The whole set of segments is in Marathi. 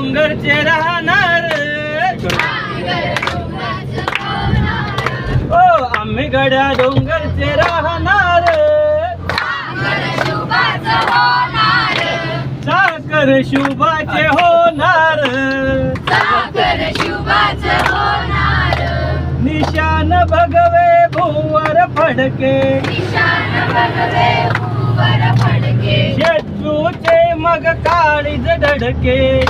डोंगरचे राहणार ओ आम्ही गड्या डोंगरचे राहणार साखर शुभाचे होणार. निशान भगवे भुवर फडके. मग काळीज धडके.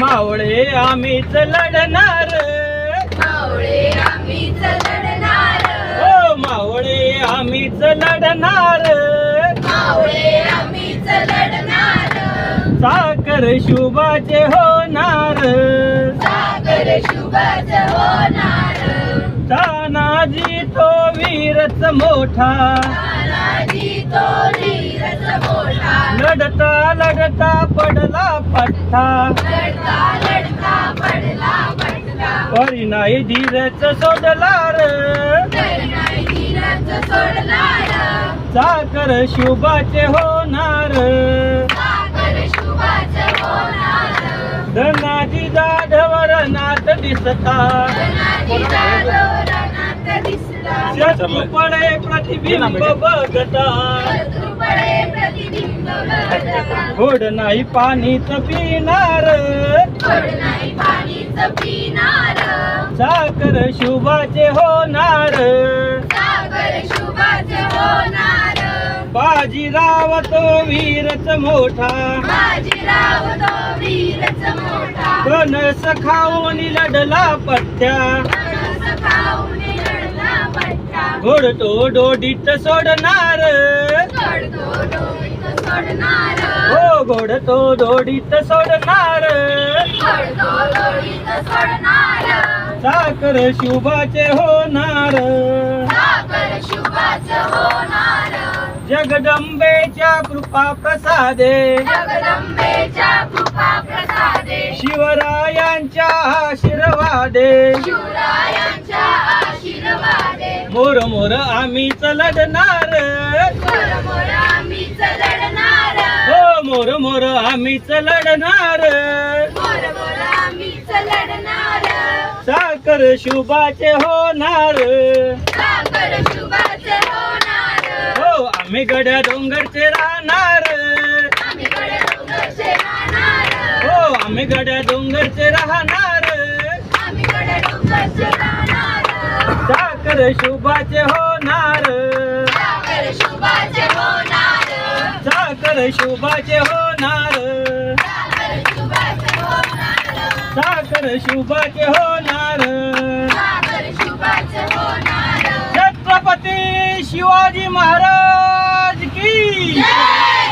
मावळे आम्हीच लढणार. ओ मावळे आम्हीच लढणार. साखर शुभाचे होणार. तानाजी तो वीरच मोठा. लढता लढता पडला पठ्ठा परी नाही धीरच सोडला र साखर शुभाचे होणार. धनाजी जाधवर नाथ दिसता शत्रू पडे प्रतिबिंब बघता. घोड नाही पाणीच पिणार साखर शुभाचे होणार. बाजीराव तो वीरच मोठा. बाजीराव तो वीरच मोठा. कणस खाऊन लढला पट्ट्या. घोडतो डोडीत सोडणार. हो घोडतो डोडीत सोडणार. साखर शुभाचे होणार. जगदंबेच्या कृपा प्रसादे. शिवरायांच्या आशीर्वादे. मोर मोर आम्हीच लढणार. हो मोर मोर आम्हीच लढणार. साखर शुभाचे होणार. हो आम्ही गड्या डोंगरचे राहणार. आम्ही कडे डोंगरचे राहणार. हो आम्ही गड्या डोंगरचे राहणार आम्ही कडे डोंगरचे राहणार साखर शुभाचे होणार. सागर शुभाचे होणार. साखर शुभाचे होणार. शुभाचे होणार. साखर शुभाचे छत्रपती शिवाजी महाराज की. जय!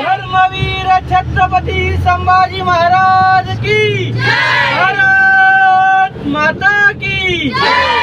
धर्मवीर छत्रपती संभाजी महाराज की. जय! भारत माता की जय! ओ माता की. जय!